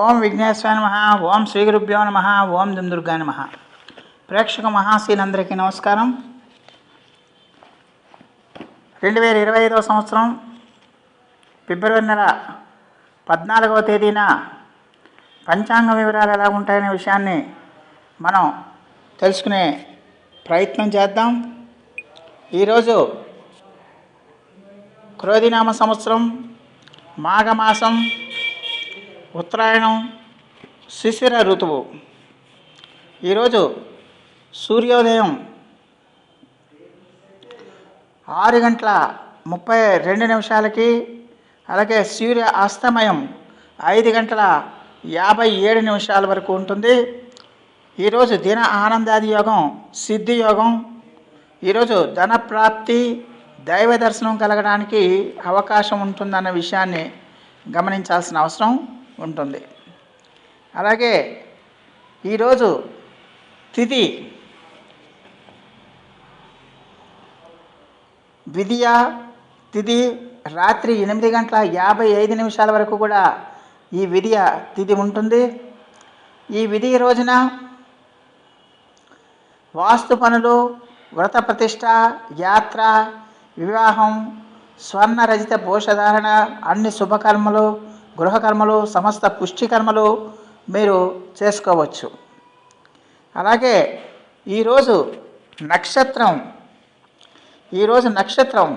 ఓం విఘ్నేశ్వర నమ ఓం శ్రీ గురుభ్యో నమ ఓం దుందుర్గా నమ. ప్రేక్షక మహాశీలందరికీ నమస్కారం. రెండు వేల ఇరవై ఐదవ సంవత్సరం ఫిబ్రవరి నెల పద్నాలుగవ తేదీన పంచాంగ వివరాలు ఎలా ఉంటాయనే విషయాన్ని మనం తెలుసుకునే ప్రయత్నం చేద్దాం. ఈరోజు క్రోధినామ సంవత్సరం మాఘమాసం ఉత్తరాయణం శిశిర ఋతువు. ఈరోజు సూర్యోదయం ఆరు గంటల ముప్పై రెండు నిమిషాలకి అలాగే సూర్య అస్తమయం ఐదు గంటల యాభై ఏడు నిమిషాల వరకు ఉంటుంది. ఈరోజు దిన ఆనందాది యోగం సిద్ధి యోగం. ఈరోజు ధన ప్రాప్తి దైవ దర్శనం కలగడానికి అవకాశం ఉంటుందన్న విషయాన్ని గమనించాల్సిన అవసరం. ఉంటుంది. అలాగే ఈరోజు తిథి ద్వితీయ తిథి రాత్రి ఎనిమిది గంటల యాభై ఐదు నిమిషాల వరకు కూడా ఈ విధియ తిథి ఉంటుంది. ఈ విధి రోజున వాస్తు పనులు వ్రత ప్రతిష్ట యాత్ర వివాహం స్వర్ణరజిత భూషధారణ అన్ని శుభకర్మలు గృహకర్మలు సమస్త పుష్టికర్మలు మీరు చేసుకోవచ్చు. అలాగే ఈరోజు నక్షత్రం ఈరోజు నక్షత్రం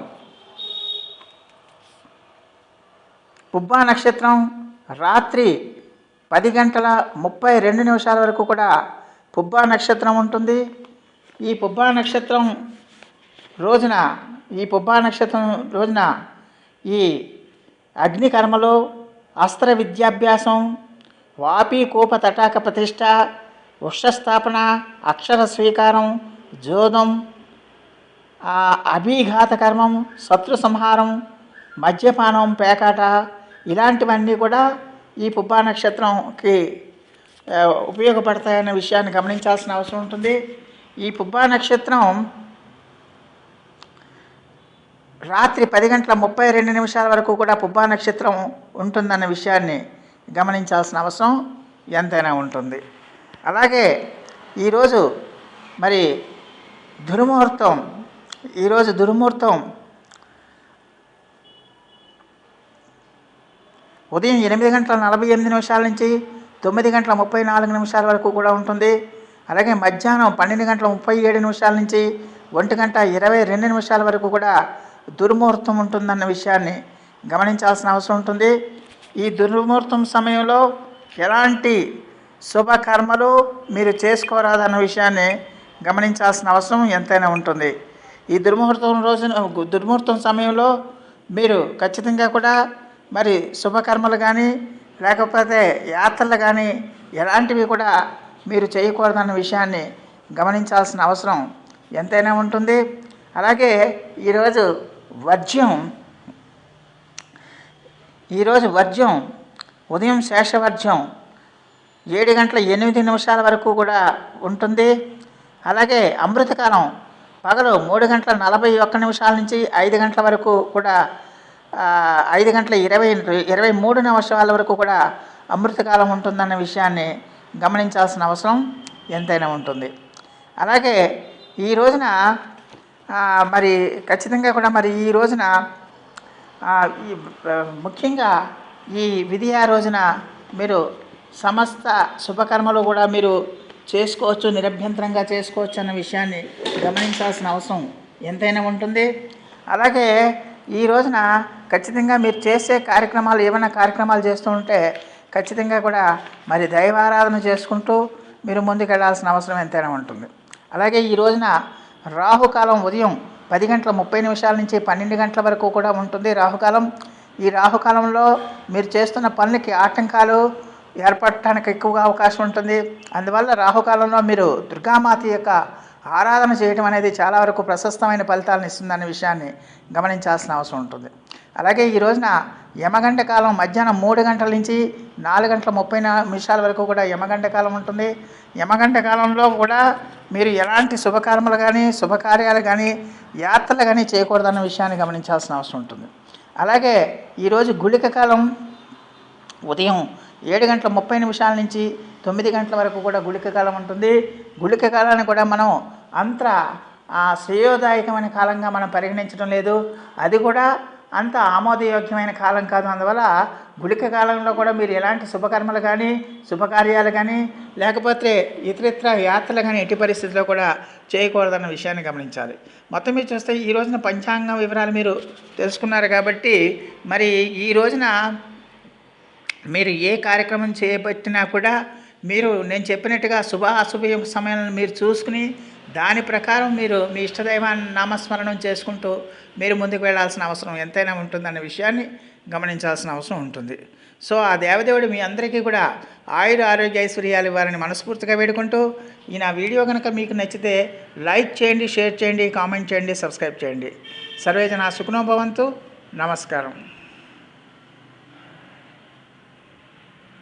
పుబ్బా నక్షత్రం రాత్రి పది గంటల ముప్పై రెండు నిమిషాల వరకు కూడా పుబ్బా నక్షత్రం ఉంటుంది. ఈ పుబ్బా నక్షత్రం రోజున ఈ పుబ్బా నక్షత్రం రోజున ఈ అగ్నికర్మలో అస్త్ర విద్యాభ్యాసం వాపి కోప తటాక ప్రతిష్ట వృక్షస్థాపన అక్షర స్వీకారం జోదం అభిఘాత కర్మం శత్రు సంహారం మద్యపానం పేకాట ఇలాంటివన్నీ కూడా ఈ పుబ్బా నక్షత్రంకి ఉపయోగపడతాయనే ఉపయోగపడతాయన్న విషయాన్ని గమనించాల్సిన అవసరం ఉంటుంది. ఈ పుబ్బా నక్షత్రం రాత్రి పది గంటల ముప్పై రెండు నిమిషాల వరకు కూడా పుబ్బా నక్షత్రం ఉంటుందన్న విషయాన్ని గమనించాల్సిన అవసరం ఎంతైనా ఉంటుంది. అలాగే ఈరోజు మరి దుర్ముహూర్తం ఈరోజు దుర్ముహూర్తం ఉదయం ఎనిమిది గంటల నలభై ఎనిమిది నిమిషాల నుంచి తొమ్మిది గంటల ముప్పై నాలుగు నిమిషాల వరకు కూడా ఉంటుంది. అలాగే మధ్యాహ్నం పన్నెండు గంటల ముప్పై ఏడు నిమిషాల నుంచి ఒంటి గంట ఇరవై రెండు నిమిషాల వరకు కూడా దుర్ముహూర్తం ఉంటుందన్న విషయాన్ని గమనించాల్సిన అవసరం ఉంటుంది. ఈ దుర్ముహూర్తం సమయంలో ఎలాంటి శుభకర్మలు మీరు చేసుకోరాదన్న విషయాన్ని గమనించాల్సిన అవసరం ఎంతైనా ఉంటుంది. ఈ దుర్ముహూర్తం రోజున దుర్ముహూర్తం సమయంలో మీరు ఖచ్చితంగా కూడా మరి శుభకర్మలు కానీ లేకపోతే యాత్రలు కానీ ఎలాంటివి కూడా మీరు చేయకూడదన్న విషయాన్ని గమనించాల్సిన అవసరం ఎంతైనా ఉంటుంది. అలాగే ఈరోజు వర్జ్యం ఈరోజు వర్జ్యం ఉదయం శేషవర్జ్యం ఏడు గంటల ఎనిమిది నిమిషాల వరకు కూడా ఉంటుంది. అలాగే అమృతకాలం పగలు మూడు గంటల నలభై ఒక్క నిమిషాల నుంచి ఐదు గంటల వరకు కూడా ఐదు గంటల ఇరవై ఇరవై మూడు నిమిషాల వరకు కూడా అమృతకాలం ఉంటుందన్న విషయాన్ని గమనించాల్సిన అవసరం ఎంతైనా ఉంటుంది. అలాగే ఈ రోజున మరి ఖచ్చితంగా కూడా మరి ఈ రోజున ఈ ముఖ్యంగా ఈ విధియా రోజున మీరు సమస్త శుభకర్మలు కూడా మీరు చేసుకోవచ్చు నిరభ్యంతరంగా చేసుకోవచ్చు అన్న విషయాన్ని గమనించాల్సిన అవసరం ఎంతైనా ఉంటుంది. అలాగే ఈ రోజున ఖచ్చితంగా మీరు చేసే కార్యక్రమాలు ఏమైనా కార్యక్రమాలు చేస్తూ ఉంటే ఖచ్చితంగా కూడా మరి దైవారాధన చేసుకుంటూ మీరు ముందుకెళ్ళాల్సిన అవసరం ఎంతైనా ఉంటుంది. అలాగే ఈ రోజున రాహుకాలం ఉదయం పది గంటల ముప్పై నిమిషాల నుంచి పన్నెండు గంటల వరకు కూడా ఉంటుంది రాహుకాలం. ఈ రాహుకాలంలో మీరు చేస్తున్న పనులకి ఆటంకాలు ఏర్పడటానికి ఎక్కువగా అవకాశం ఉంటుంది. అందువల్ల రాహుకాలంలో మీరు దుర్గామాత యొక్క ఆరాధన చేయటం అనేది చాలా వరకు ప్రశస్తమైన ఫలితాలను ఇస్తుందనే విషయాన్ని గమనించాల్సిన అవసరం ఉంటుంది. అలాగే ఈ రోజున యమగంట కాలం మధ్యాహ్నం మూడు గంటల నుంచి నాలుగు గంటల ముప్పై నిమిషాల వరకు కూడా యమగంట కాలం ఉంటుంది. యమగంట కాలంలో కూడా మీరు ఎలాంటి శుభకర్మలు కానీ శుభకార్యాలు కానీ యాత్రలు కానీ చేయకూడదన్న విషయాన్ని గమనించాల్సిన అవసరం ఉంటుంది. అలాగే ఈరోజు గుళిక కాలం ఉదయం ఏడు గంటల ముప్పై నిమిషాల నుంచి తొమ్మిది గంటల వరకు కూడా గుళిక కాలం ఉంటుంది. గుళిక కాలాన్ని కూడా మనం అంత ఆ, శ్రేయోదాయకమైన కాలంగా మనం పరిగణించడం లేదు. అది కూడా అంత ఆమోదయోగ్యమైన కాలం కాదు. అందువల్ల గుళిక కాలంలో కూడా మీరు ఎలాంటి శుభకర్మలు కానీ శుభకార్యాలు కానీ లేకపోతే ఇతరితర యాత్రలు కానీ ఎట్టి పరిస్థితుల్లో కూడా చేయకూడదన్న విషయాన్ని గమనించాలి. మొత్తం మీరు చూస్తే ఈ రోజున పంచాంగం వివరాలు మీరు తెలుసుకున్నారు కాబట్టి మరి ఈ రోజున మీరు ఏ కార్యక్రమం చేపట్టినా కూడా మీరు నేను చెప్పినట్టుగా శుభ అశుభ సమయాలను మీరు చూసుకుని దాని ప్రకారం మీరు మీ ఇష్టదైవాన్ని నామస్మరణం చేసుకుంటూ మీరు ముందుకు వెళ్ళాల్సిన అవసరం ఎంతైనా ఉంటుందన్న విషయాన్ని గమనించాల్సిన అవసరం ఉంటుంది. సో ఆ దేవదేవుడు మీ అందరికీ కూడా ఆయుర ఆరోగ్య ఐశ్వర్యాలు ఇవ్వాలని మనస్ఫూర్తిగా వేడుకుంటూ ఈ నా వీడియో కనుక మీకు నచ్చితే లైక్ చేయండి షేర్ చేయండి కామెంట్ చేయండి సబ్స్క్రైబ్ చేయండి. సర్వేజన సుఖనోభవంతు నమస్కారం.